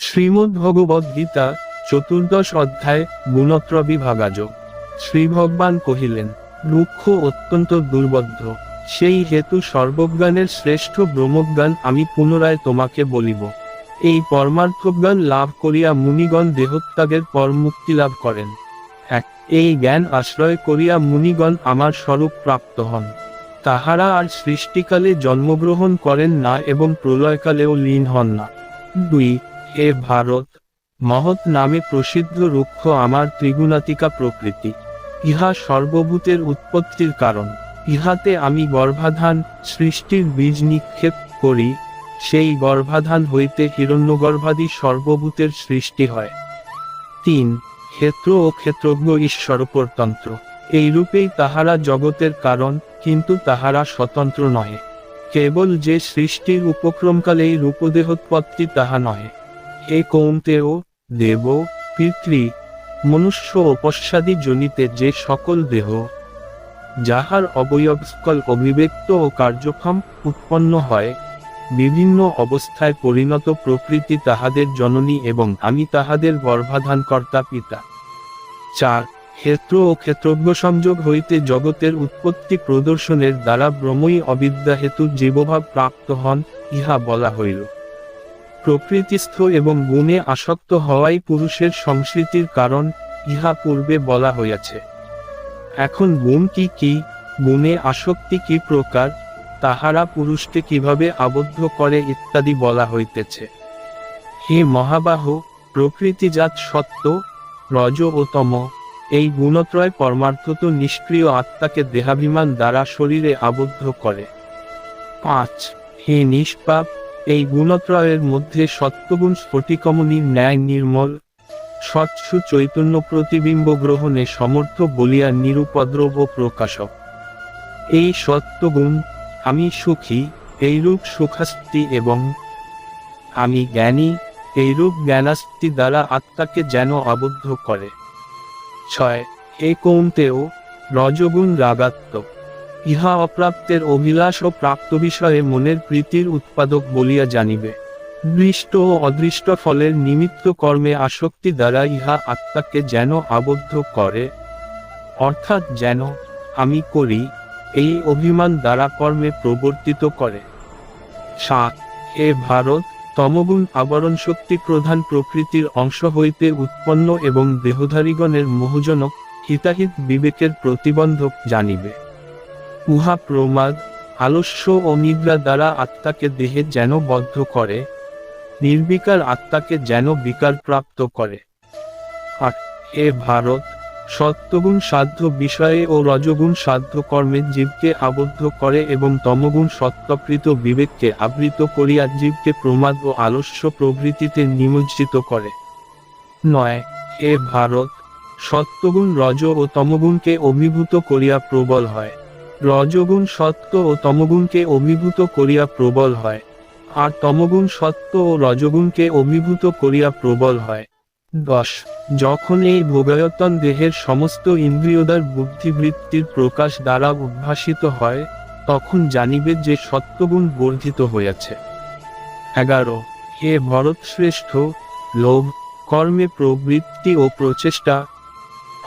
শ্রীমদ্ ভগবদ গীতা চতুর্দশ অধ্যায় গুণত্র বিভাগাযোগ শ্রী ভগবান কহিলেন, রুক্ষ অত্যন্ত দুর্বদ্ধ সেই হেতু সর্বজ্ঞানের শ্রেষ্ঠ ব্রহ্মজ্ঞান আমি পুনরায় তোমাকে বলিব। এই পরমার্থজ্ঞান লাভ করিয়া মুনিগণ দেহত্যাগের পর মুক্তি লাভ করেন। এক, এই জ্ঞান আশ্রয় করিয়া মুনিগণ আমার স্বরূপ প্রাপ্ত হন। তাহারা আর সৃষ্টিকালে জন্মগ্রহণ করেন না এবং প্রলয়কালেও লীন হন না। দুই হে ভারত, মহৎ নামে প্রসিদ্ধ রুক্ষ আমার ত্রিগুণাতিকা প্রকৃতি। ইহা সর্বভূতের উৎপত্তির কারণ। ইহাতে আমি গর্ভাধান, সৃষ্টির বীজ নিক্ষেপ করি, সেই গর্ভাধান হইতে হিরণ্যগর্ভাদি সর্বভূতের সৃষ্টি হয়। তিন, ক্ষেত্র ও ক্ষেত্রজ্ঞ ঈশ্বরপরতন্ত্র। এইরূপেই তাহারা জগতের কারণ, কিন্তু তাহারা স্বতন্ত্র নহে। কেবল যে সৃষ্টির উপক্রমকালেই রূপদেহোৎপত্তি তাহা নহে। হে কৌন্তেয় দেব, পিতৃ, মনুষ্য অপস্যাদি জনিতে যে সকল দেহ, যাহার অবয়বস্কল অভিব্যক্ত ও কার্যক্ষম উৎপন্ন হয়, বিভিন্ন অবস্থায় পরিণত প্রকৃতি তাহাদের জননী এবং আমি তাহাদের গর্ভাধানকর্তা পিতা। চার, ক্ষেত্র ও ক্ষেত্রজ্ঞ সংযোগ হইতে জগতের উৎপত্তি প্রদর্শনের দ্বারা ব্রহ্মই অবিদ্যা হেতু জীবভাব প্রাপ্ত হন, ইহা বলা হইল। প্রকৃতিস্থ এবং গুণে আসক্ত হওয়াই পুরুষের সংস্কৃতির কারণ, ইহা পূর্বে বলা হইয়াছে। এখন গুণ কি কি, গুণে আসক্তি কি প্রকার, তাহারা পুরুষকে কীভাবে আবদ্ধ করে ইত্যাদি বলা হইতেছে। হে মহাবাহ, প্রকৃতিজাত সত্য, রজ ও তম, এই গুণত্রয় পরমার্থত নিষ্ক্রিয় আত্মাকে দেহাভিমান দ্বারা শরীরে আবদ্ধ করে। পাঁচ, হে নিষ্পাপ এই গুণত্রয়ের মধ্যে সত্যগুণ স্ফটিকমণির ন্যায় নির্মল। স্বচ্ছ চৈতন্য প্রতিবিম্ব গ্রহণে সমর্থ বলিয়া নিরুপদ্রব প্রকাশক। এই সত্যগুণ আমি সুখী, এইরূপ সুখাস্তি এবং আমি জ্ঞানী, এইরূপ জ্ঞানাস্তি দ্বারা আত্মাকে যেন আবদ্ধ করে। ছয়, এ কৌন্তেও রজগুণ রাগাত্মক। ইহা অপ্রাপ্তের অভিলাষ ও প্রাপ্ত বিষয়ে মনের প্রীতির উৎপাদক বলিয়া জানিবে। দৃষ্ট ও অদৃষ্ট ফলের নিমিত্ত কর্মে আসক্তি দ্বারা ইহা আত্মাকে যেন আবদ্ধ করে। অর্থাৎ যেন আমি করি, এই অভিমান দ্বারা কর্মে প্রবর্তিত করে। সাত এ ভারত, তমগুণ আবরণ শক্তি প্রধান প্রকৃতির অংশ হইতে উৎপন্ন এবং দেহধারীগণের মোহজনক হিতাহিত বিবেকের প্রতিবন্ধক জানিবে। উহা প্রমাদ আলস্য ও নিদ্রা দ্বারা আত্মাকে দেহে যেন বদ্ধ করে, নির্বিকার আত্মাকে যেন বিকার প্রাপ্ত করে। হে ভারত, সত্যগুণ সাধ্য বিষয়ে ও রজগুণ সাধ্য কর্মে জীবকে আবদ্ধ করে এবং তমগুণ সত্যকৃত বিবেককে আবৃত করিয়া জীবকে প্রমাদ ও আলস্য প্রভৃতিতে নিমজ্জিত করে। নয় এ ভারত, সত্যগুণ রজ ও তমগুণকে অভিভূত করিয়া প্রবল হয়। রজগুণ সত্য ও তমগুণকে অভিভূত করিয়া প্রবল হয়। আর তমগুণ সত্য ও রজগুণকে অভিভূত করিয়া প্রবল হয়। দশ। যখন এই ভোগায়তন দেহের সমস্ত ইন্দ্রিয়দার বুদ্ধিবৃত্তির প্রকাশ দ্বারা উদ্ভাসিত হয়, তখন জানিবে যে সত্যগুণ বর্ধিত হইয়াছে। এগারো। হে ভরতশ্রেষ্ঠ, লোভ, কর্মে প্রবৃত্তি ও প্রচেষ্টা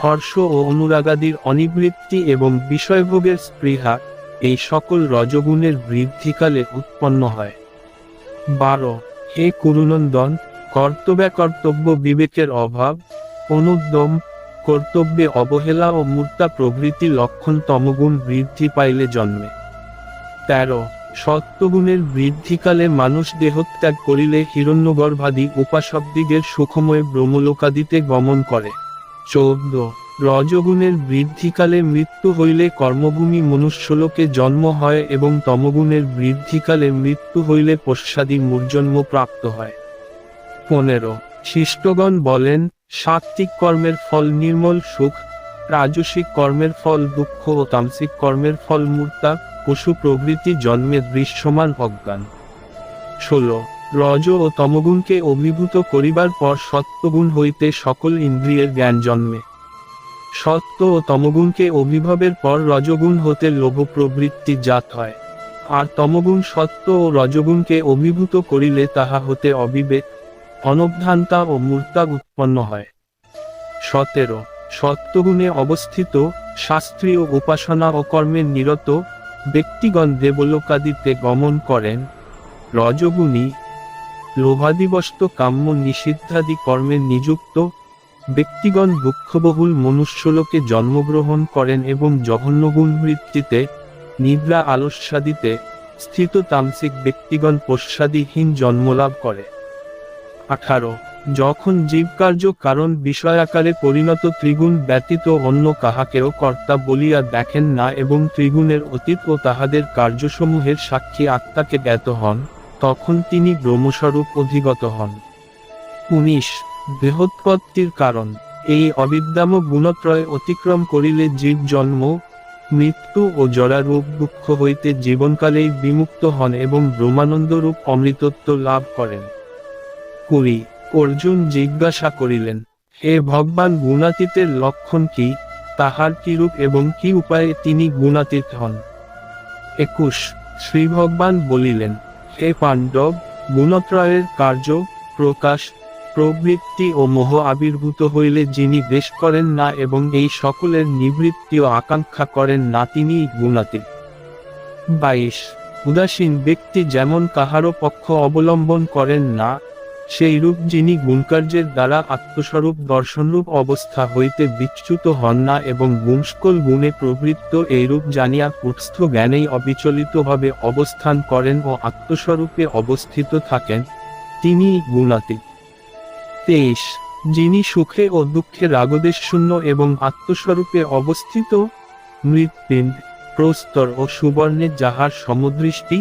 হর্ষ ও অনুরাগাদির অনিবৃত্তি এবং বিষয়ভোগের স্পৃহা এই সকল রজগুণের বৃদ্ধিকালে উৎপন্ন হয়। বারো, হে কুরুনন্দন কর্তব্য বিবেকের অভাব, অনুদ্যম, কর্তব্যে অবহেলা ও মূর্তা প্রভৃতি লক্ষণ তমগুণ বৃদ্ধি পাইলে জন্মে। তেরো, সত্যগুণের বৃদ্ধিকালে মানুষ দেহত্যাগ করিলে হিরণ্যগর্ভাদি উপাসবদিগের সুখময় ব্রহ্মলোকাদিতে গমন করে। চৌদ্দ। রজগুণের বৃদ্ধিকালে মৃত্যু হইলে কর্মভূমি মনুষ্যলোকে জন্ম হয় এবং তমগুণের বৃদ্ধিকালে মৃত্যু হইলে পশ্চাদি মূর্জন্ম প্রাপ্ত হয়। পনেরো। শিষ্টগণ বলেন, সাত্ত্বিক কর্মের ফল নির্মল সুখ, রাজসিক কর্মের ফল দুঃখ ও তামসিক কর্মের ফল মূর্তা, পশু প্রভৃতি জন্মে দৃশ্যমান অজ্ঞান। ষোলো। রজ ও তমগুণকে অভিভূত করিবার পর সত্যগুণ হইতে সকল ইন্দ্রিয়ের জ্ঞান জন্মে। সত্য ও তমগুণকে অভিভাবের পর রজগুণ হতে লোভ প্রবৃত্তি জাত হয়। আর তমগুণ সত্য ও রজগুণকে অভিভূত করিলে তাহা হতে অবিবেক অনভ্রান্তা ও মূর্তা উৎপন্ন হয়। সতেরো সত্যগুণে অবস্থিত শাস্ত্রীয় উপাসনা ও কর্মের নিরত ব্যক্তিগণ দেবলোকাদিতে গমন করেন। রজগুণী লোভাদিবস্ত কাম্য নিষিদ্ধাদি কর্মে নিযুক্ত ব্যক্তিগণ দুঃখবহুল মনুষ্যলোকে জন্মগ্রহণ করেন এবং জঘন্যগুণ বৃত্তিতে নিদ্রা আলস্যাদিতে স্থিত তামসিক ব্যক্তিগণ পশ্চাদিহীন জন্মলাভ করে। আঠারো। যখন জীবকার্য কারণ বিষয়াকারে পরিণত ত্রিগুণ ব্যতীত অন্য কাহাকেও কর্তা বলিয়া দেখেন না এবং ত্রিগুণের অতীত ও তাহাদের কার্যসমূহের সাক্ষী আত্মাকে জ্ঞাত হন। তখন তিনি ব্রহ্মস্বরূপ অধিগত হন। উনিশ বৃহৎপত্তির কারণ, এই অবিদ্যাম গুণত্রয় অতিক্রম করিলে জীব জন্ম, মৃত্যু ও জরারূপ দুঃখ হইতে জীবনকালেই বিমুক্ত হন এবং ব্রহ্মানন্দরূপ অমৃতত্ব লাভ করেন। কুড়ি, অর্জুন জিজ্ঞাসা করিলেন, হে ভগবান, গুণাতীতের লক্ষণ কি? তাহার কিরূপ এবং কি উপায়ে তিনি গুণাতীত হন? একুশ শ্রী ভগবান বলিলেন হে পাণ্ডব গুণত্রয়ের কার্য, প্রকাশ, প্রবৃত্তি ও মোহ আবির্ভূত হইলে যিনি বেশ করেন না এবং এই সকলের নিবৃত্তি ও আকাঙ্ক্ষা করেন না তিনি গুণাতীত। বাইশ, উদাসীন ব্যক্তি যেমন কাহারও পক্ষ অবলম্বন করেন না সেই রূপ যিনি গুণকার্যের দ্বারা আত্মস্বরূপ দর্শনরূপ অবস্থা হইতে বিচ্যুত হন না এবং গুণস্কল গুণে প্রবৃত্ত এইরূপ জানিয়া কুৎস্থ জ্ঞানেই অবিচলিতভাবে অবস্থান করেন ও আত্মস্বরূপে অবস্থিত থাকেন, তিনি গুণাতীত। তেইশ, যিনি সুখে ও দুঃখে রাগদেশ শূন্য এবং আত্মস্বরূপে অবস্থিত, মৃৎপিণ্ড, প্রস্তর ও সুবর্ণে যাহার সমদৃষ্টি,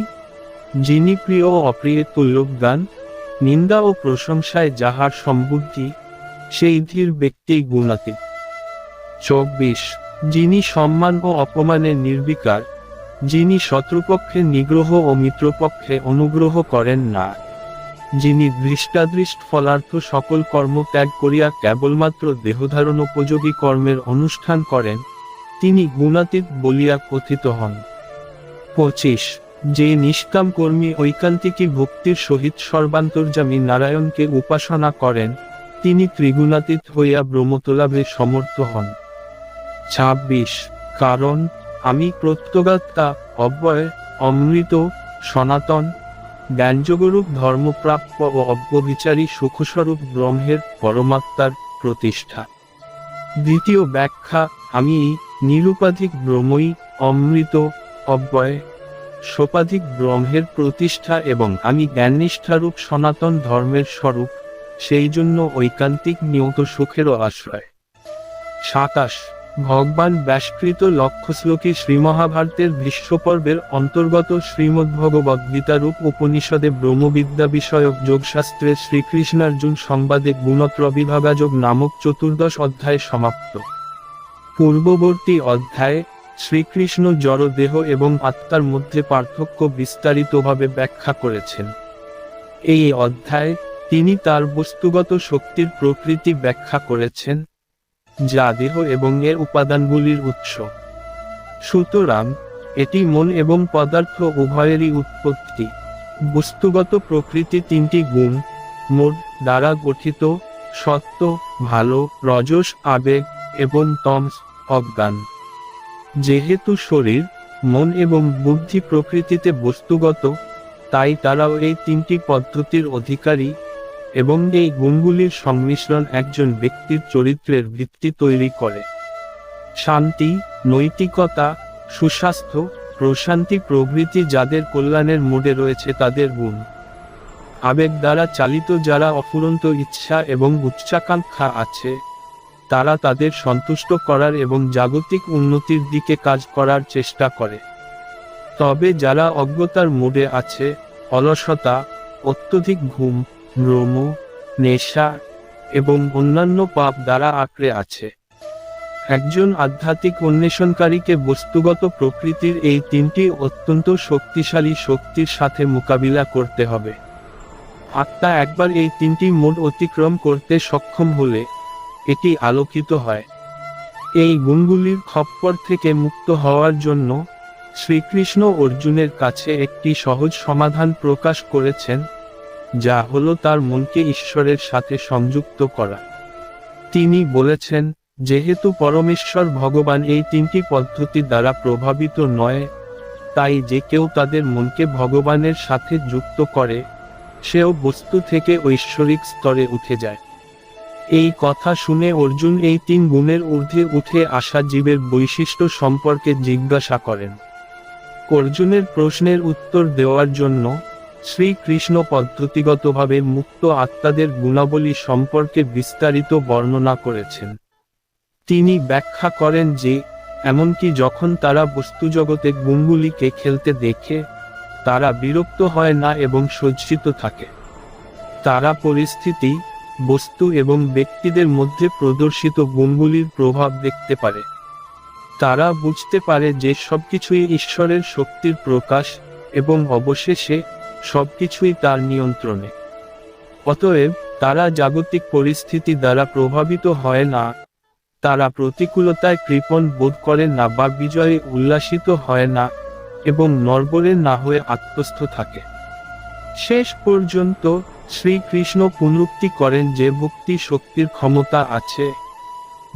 যিনি প্রিয় অপ্রিয় তুল্যজ্ঞান নিন্দা ও প্রশংসায় যাহার সম্বুদ্ধি, সেই ধীর ব্যক্তি গুণাতীত। চব্বিশ, যিনি সম্মান ও অপমানে নির্বিকার, যিনি শত্রুপক্ষে নিগ্রহ ও মিত্রপক্ষে অনুগ্রহ করেন না। যিনি দৃষ্টাদৃষ্ট ফলার্থ সকল কর্ম ত্যাগ করিয়া কেবলমাত্র দেহধারণ উপযোগী কর্মের অনুষ্ঠান করেন, তিনি গুণাতীত বলিয়া কথিত হন। পঁচিশ যে নিষ্কাম কর্মী ঐকান্তিকী ভক্তির সহিত সর্বান্তর্যামী নারায়ণকে উপাসনা করেন, তিনি ত্রিগুণাতীত হইয়া ব্রহ্মতলাভে সমর্থ হন। ছাব্বিশ, কারণ, আমি প্রত্যগাত্মা অব্যয়, অমৃত, সনাতন, জ্ঞানযোগরূপ ধর্মপ্রাপ্য ও অব্যবিচারী সুখস্বরূপ ব্রহ্মের পরমাত্মার প্রতিষ্ঠা। দ্বিতীয় ব্যাখ্যা, আমি নিরুপাধিক ব্রহ্মই অমৃত, অব্যয় সোপাধিক ব্রহ্মের প্রতিষ্ঠা এবং আমি জ্ঞাননিষ্ঠারূপ সনাতন ধর্মের স্বরূপ, সেই জন্য ঐকান্তিক নিয়ত সুখেরও আশ্রয়। সাতাশ, ভগবান ব্যাসকৃত লক্ষ্যশ্লোকী শ্রীমহাভারতের বিশ্বপর্বের অন্তর্গত শ্রীমদ্ভগবদ্গীতারূপ উপনিষদে ব্রহ্মবিদ্যা বিষয়ক যোগশাস্ত্রের শ্রীকৃষ্ণার্জুন সংবাদে গুণত্র বিভাগাযোগ নামক চতুর্দশ অধ্যায় সমাপ্ত। পূর্ববর্তী অধ্যায়ে শ্রীকৃষ্ণ জড়দেহ এবং আত্মার মধ্যে পার্থক্য বিস্তারিতভাবে ব্যাখ্যা করেছেন। এই অধ্যায়ে তিনি তার বস্তুগত শক্তির প্রকৃতি ব্যাখ্যা করেছেন, যা দেহ এবং এর উপাদানগুলির উৎস। সুতরাং, এটি মন এবং পদার্থ উভয়েরই উৎপত্তি। বস্তুগত প্রকৃতি তিনটি গুণ, মোড দ্বারা গঠিত, সত্য, ভালো, রজস, আবেগ এবং তমস, অজ্ঞান। যেহেতু শরীর, মন এবং বুদ্ধি প্রকৃতিতে বস্তুগত, তাই তারাও এই তিনটি পদ্ধতির অধিকারী এবং এই গুণগুলির সংমিশ্রণ একজন ব্যক্তির চরিত্রের ভিত্তি তৈরি করে। শান্তি, নৈতিকতা, সুস্বাস্থ্য, প্রশান্তি প্রভৃতি যাদের কল্যাণের মোডে রয়েছে তাদের গুণ। আবেগ দ্বারা চালিত যারা অফুরন্ত ইচ্ছা এবং উচ্চাকাঙ্ক্ষা আছে তারা তাদের সন্তুষ্ট করার এবং জাগতিক উন্নতির দিকে কাজ করার চেষ্টা করে। তবে যারা অজ্ঞতার মোডে আছে, অলসতা, অত্যধিক ঘুম ভ্রম নেশা এবং অন্যান্য পাপ দ্বারা আঁকড়ে আছে। একজন আধ্যাত্মিক অন্বেষণকারীকে বস্তুগত প্রকৃতির এই তিনটি অত্যন্ত শক্তিশালী শক্তির সাথে মোকাবিলা করতে হবে। আত্মা একবার এই তিনটি মোড অতিক্রম করতে সক্ষম হলে এটি আলোকিত হয়। এই গুণগুলির খপ্পর থেকে মুক্ত হওয়ার জন্য শ্রীকৃষ্ণ অর্জুনের কাছে একটি সহজ সমাধান প্রকাশ করেছেন, যা হল তার মনকে ঈশ্বরের সাথে সংযুক্ত করা। তিনি বলেছেন, যেহেতু পরমেশ্বর ভগবান এই তিনটি পদ্ধতি দ্বারা প্রভাবিত নয়, তাই যে কেউ তাদের মনকে ভগবানের সাথে যুক্ত করে, সেও বস্তু থেকে ঐশ্বরিক স্তরে উঠে যায়। এই কথা শুনে অর্জুন এই তিন গুণের ঊর্ধ্বে উঠে আসা জীবের বৈশিষ্ট্য সম্পর্কে জিজ্ঞাসা করেন। অর্জুনের প্রশ্নের উত্তর দেওয়ার জন্য শ্রীকৃষ্ণ পদ্ধতিগতভাবে মুক্ত আত্মাদের গুণাবলী সম্পর্কে বিস্তারিত বর্ণনা করেছেন। তিনি ব্যাখ্যা করেন যে, এমনকি যখন তারা বস্তুজগতে গুণগুলিকে খেলতে দেখে, তারা বিরক্ত হয় না এবং সজ্জিত থাকে। তারা পরিস্থিতি বস্তু এবং ব্যক্তিদের মধ্যে প্রদর্শিত গুণগুলির প্রভাব দেখতে পারে। তারা বুঝতে পারে যে সবকিছুই ঈশ্বরের শক্তির প্রকাশ এবং অবশেষে সবকিছুই তার নিয়ন্ত্রণে। অতএব, তারা জাগতিক পরিস্থিতি দ্বারা প্রভাবিত হয় না, তারা প্রতিকূলতায় কৃপণ বোধ করে না বা বিজয়ে উল্লাসিত হয় না এবং নরবরে না হয়ে আত্মস্থ থাকে। শেষ পর্যন্ত শ্রীকৃষ্ণ পুনরুক্তি করেন যে ভক্তি শক্তির ক্ষমতা আছে।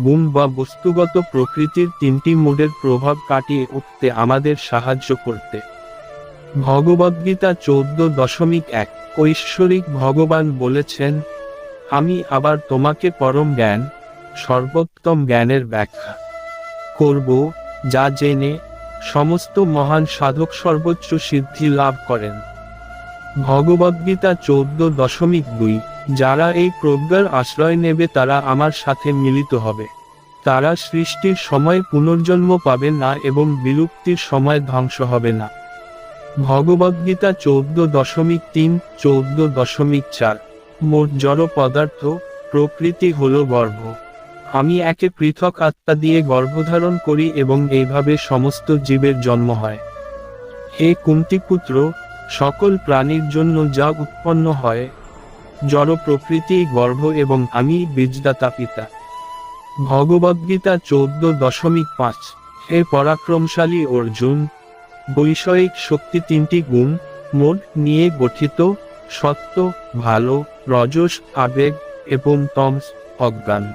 গুণ বা বস্তুগত প্রকৃতির তিনটি মোডের প্রভাব কাটিয়ে উঠতে আমাদের সাহায্য করতে। ভগবদ্গীতা চৌদ্দ দশমিক এক, ঐশ্বরিক ভগবান বলেছেন, আমি আবার তোমাকে পরম জ্ঞান, সর্বোত্তম জ্ঞানের ব্যাখ্যা করব, যা জেনে সমস্ত মহান সাধক সর্বোচ্চ সিদ্ধি লাভ করেন। ভগবদ্গীতা চোদ্দ দশমিক দুই। যারা এই প্রজ্ঞার আশ্রয় নেবে তারা আমার সাথে মিলিত হবে। তারা সৃষ্টির সময় পুনর্জন্ম পাবে না এবং বিলুপ্তির সময় ধ্বংস হবে না। ভগবদ্গীতা চোদ্দ দশমিক তিন, চোদ্দ দশমিক চার। মোট জড় পদার্থ, প্রকৃতি হল গর্ভ। আমি একে পৃথক আত্মা দিয়ে গর্ভধারণ করি এবং এইভাবে সমস্ত জীবের জন্ম হয়। হে কুন্তিপুত্র সকল প্রাণীর জন্য যা উৎপন্ন হয়, জড় প্রকৃতি, গর্ভ এবং আমি, বীজদাতা পিতা। ভগবদ্গীতা চৌদ্দ দশমিক পাঁচ। হে পরাক্রমশালী অর্জুন, বৈষয়িক শক্তি তিনটি গুণ, মোট নিয়ে গঠিত, সত্য, ভালো, রজস, আবেগ এবং তমস অজ্ঞান।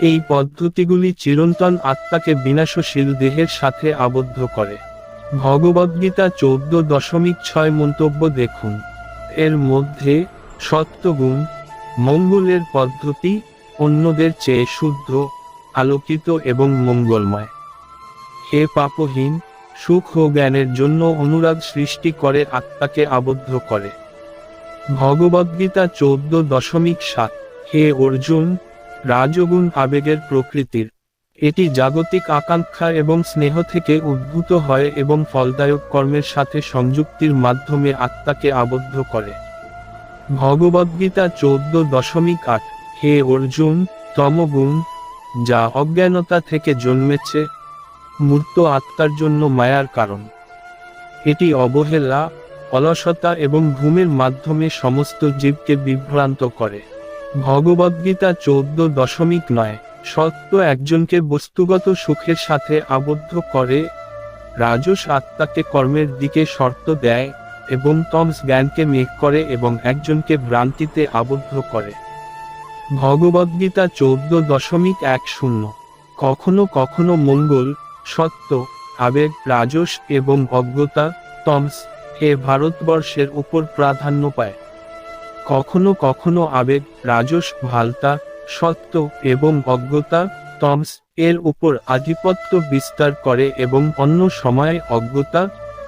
এই পদ্ধতিগুলি চিরন্তন আত্মাকে বিনাশশীল দেহের সাথে আবদ্ধ করে। ভগবদ্গীতা চৌদ্দ দশমিক ছয় মন্তব্য দেখুন। এর মধ্যে সত্যগুণ মঙ্গলের পদ্ধতি, অন্যদের চেয়ে শুদ্ধ, আলোকিত এবং মঙ্গলময়। হে পাপহীন, সুখ ও জ্ঞানের জন্য অনুরাগ সৃষ্টি করে আত্মাকে আবদ্ধ করে। ভগবদ্গীতা চৌদ্দ দশমিক সাত। হে অর্জুন, রাজগুণ আবেগের প্রকৃতির এটি জাগতিক আকাঙ্ক্ষা এবং স্নেহ থেকে উদ্ভূত হয় এবং ফলদায়ক কর্মের সাথে সংযুক্তির মাধ্যমে আত্মাকে আবদ্ধ করে। ভগবদ্গীতা চৌদ্দ দশমিক আট, হে অর্জুন তমগুণ যা অজ্ঞানতা থেকে জন্মেছে, মূর্ত আত্মার জন্য মায়ার কারণ। এটি অবহেলা, অলসতা এবং ঘুমের মাধ্যমে সমস্ত জীবকে বিভ্রান্ত করে। ভগবদ্গীতা চৌদ্দ দশমিক নয় সত্য একজনকে বস্তুগত সুখের সাথে আবদ্ধ করে, রাজস আত্মাকে কর্মের দিকে শর্ত দেয় এবং তমস জ্ঞানকে মেঘ করে এবং একজনকে ভ্রান্তিতে আবদ্ধ করে। ভগবদ্গীতা চৌদ্দ দশমিক এক শূন্য। কখনো কখনো মঙ্গল, সত্য, আবেগ, রাজস এবং অজ্ঞতা, তমস এ ভারতবর্ষের উপর প্রাধান্য পায়। কখনো কখনো আবেগ, রাজস, ভালতা সত্য এবং অজ্ঞতা তমস এর উপর আধিপত্য বিস্তার করে এবং অন্য সময়ে অজ্ঞতা,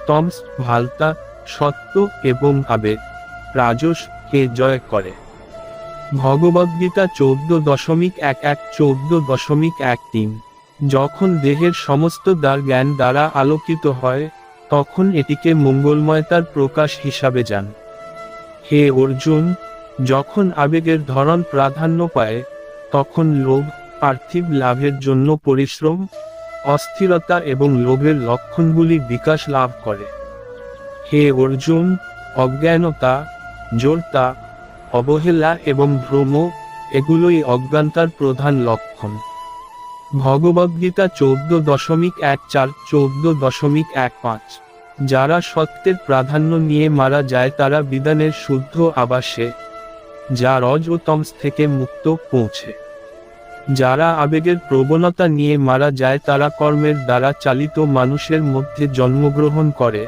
টমস ভালতা, সত্য এবং আবেগ, রাজস কে জয় করে। ভগবদ্গীতা চৌদ্দ দশমিক এক এক, চৌদ্দ দশমিক এক তিন। যখন দেহের সমস্ত দ্বার জ্ঞান দ্বারা আলোকিত হয়, তখন এটিকে মঙ্গলময়তার প্রকাশ হিসাবে যান। হে অর্জুন, যখন আবেগের ধরন প্রাধান্য পায় তখন লোভ, পার্থিব লাভের জন্য পরিশ্রম, অস্থিরতা এবং লোভের লক্ষণগুলি বিকাশ লাভ করে। হে অর্জুন, অজ্ঞানতা জোরতা অবহেলা এবং ভ্রম, এগুলোই অজ্ঞানতার প্রধান লক্ষণ। ভগবদ্গীতা চৌদ্দ দশমিক এক চার, চৌদ্দ দশমিক এক পাঁচ। যারা সত্যের প্রাধান্য নিয়ে মারা যায় তারা বিধানের শুদ্ধ আবাসে, যা রজ ও তমস থেকে মুক্ত পৌঁছে। যারা আবেগের প্রবণতা নিয়ে মারা যায় তারা কর্মের দ্বারা চালিত মানুষের মধ্যে জন্মগ্রহণ করে।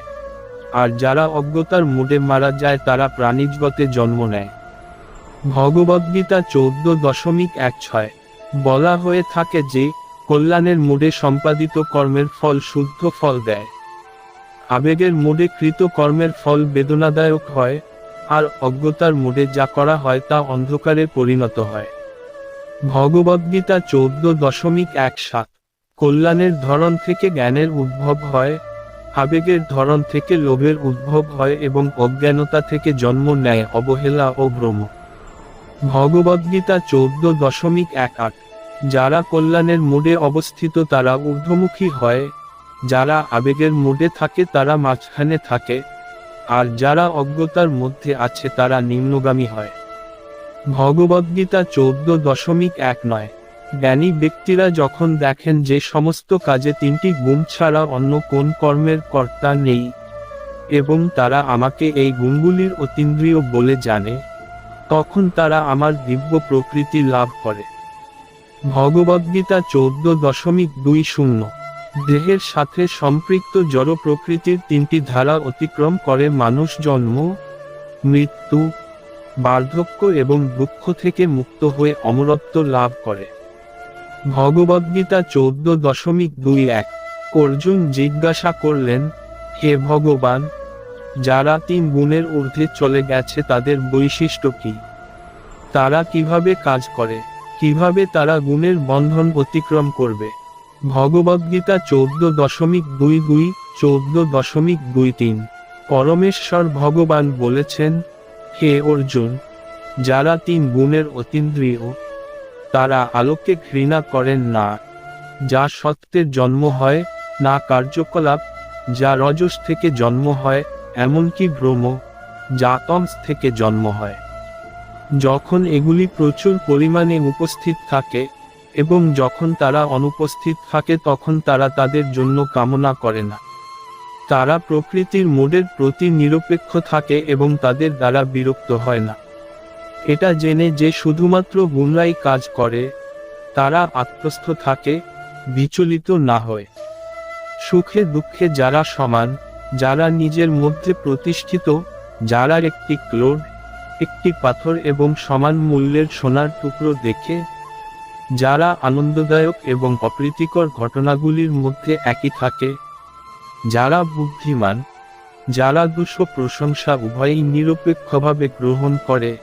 আর যারা অজ্ঞতার মুডে মারা যায় তারা প্রাণীজগতে জন্ম নেয়। ভগবদ্গীতা চৌদ্দ দশমিক এক ছয়। বলা হয়ে থাকে যে, কল্যাণের মুডে সম্পাদিত কর্মের ফল শুদ্ধ ফল দেয়। আবেগের মুডে কৃত কর্মের ফল বেদনাদায়ক হয়, আর অজ্ঞতার মুডে যা করা হয় তা অন্ধকারে পরিণত হয়। ভগবদ্গীতা চৌদ্দ দশমিক এক সাত। কল্যাণের ধরন থেকে জ্ঞানের উদ্ভব হয়, আবেগের ধরন থেকে লোভের উদ্ভব হয় এবং অজ্ঞানতা থেকে জন্ম নেয় অবহেলা ও ভ্রম। ভগবদ্গীতা চৌদ্দ দশমিক এক আট। যারা কল্যাণের মুডে অবস্থিত তারা ঊর্ধ্বমুখী হয়, যারা আবেগের মুডে থাকে তারা মাঝখানে থাকে, আর যারা অজ্ঞতার মধ্যে আছে তারা নিম্নগামী হয়। ভগবদ্গীতা চৌদ্দ দশমিক এক নয়। জ্ঞানী ব্যক্তিরা যখন দেখেন যে সমস্ত কাজে তিনটি গুণ ছাড়া অন্য কোন কর্মের কর্তা নেই, এবং তারা আমাকে এই গুণগুলির অতীন্দ্রিয় বলে জানে, তখন তারা আমার দিব্য প্রকৃতি লাভ করে। ভগবদ্গীতা চৌদ্দ দশমিক দুই শূন্য। দেহের সাথে সম্পৃক্ত জড় প্রকৃতির তিনটি ধারা অতিক্রম করে মানুষ জন্ম, মৃত্যু বার্ধক্য এবং দুঃখ থেকে মুক্ত হয়ে অমরত্ব লাভ করে। ভগবদ্গীতা চৌদ্দ দশমিক দুই এক। অর্জুন জিজ্ঞাসা করলেন, হে ভগবান, যারা তিন গুণের ঊর্ধ্বে চলে গেছে তাদের বৈশিষ্ট্য কি? তারা কীভাবে কাজ করে? কীভাবে তারা গুণের বন্ধন অতিক্রম করবে? ভগবদ্গীতা চৌদ্দ দশমিক দুই দুই, চৌদ্দ দশমিক দুই তিন। পরমেশ্বর ভগবান বলেছেন হে অর্জুন, যারা তিন গুণের অতীন্দ্রিয়, তারা আলোকে ঘৃণা করেন না। যা সত্যের জন্ম হয়, না কার্যকলাপ। যা রজস থেকে জন্ম হয়, এমনকি ভ্রম। যা তমস থেকে জন্ম হয়। যখন এগুলি প্রচুর পরিমাণে উপস্থিত থাকে, এবং যখন তারা অনুপস্থিত থাকে, তখন তারা তাদের জন্য কামনা করে না। তারা প্রকৃতির মোডের প্রতি নিরপেক্ষ থাকে এবং তাদের দ্বারা বিরক্ত হয় না। এটা জেনে যে শুধুমাত্র গুণরাই কাজ করে, তারা আত্মস্থ থাকে, বিচলিত না হয়। সুখে দুঃখে যারা সমান, যারা নিজের মধ্যে প্রতিষ্ঠিত, যারা একটি ক্লোড একটি পাথর এবং সমান মূল্যের সোনার টুকরো দেখে, যারা আনন্দদায়ক এবং অপ্রীতিকর ঘটনাগুলির মধ্যে একই থাকে যারা বুদ্ধিমান, যারা দুঃখ প্রশংসা উভয়ই নিরপেক্ষভাবে গ্রহণ করে,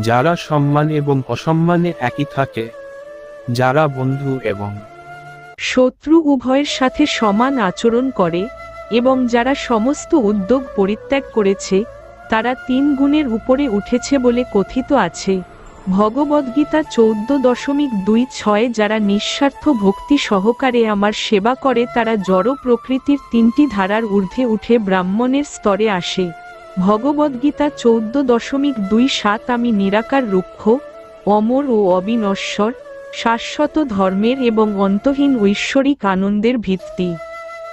যারা সম্মান এবং অসম্মানে একই থাকে, যারা বন্ধু এবং শত্রু উভয়ের সাথে সমান আচরণ করে এবং যারা সমস্ত উদ্যোগ পরিত্যাগ করেছে, তারা তিন গুণের উপরে উঠেছে বলে কথিত আছে। ভগবদ্গীতা চৌদ্দ দশমিক দুই ছয় যারা নিঃস্বার্থ ভক্তি সহকারে আমার সেবা করে, তারা জড় প্রকৃতির তিনটি ধারার ঊর্ধ্বে উঠে ব্রাহ্মণের স্তরে আসে। ভগবদ্গীতা চৌদ্দ দশমিক দুই সাত আমি নিরাকার রুক্ষ, অমর ও অবিনশ্বর, শাশ্বত ধর্মের এবং অন্তহীন ঐশ্বরিক আনন্দের ভিত্তি।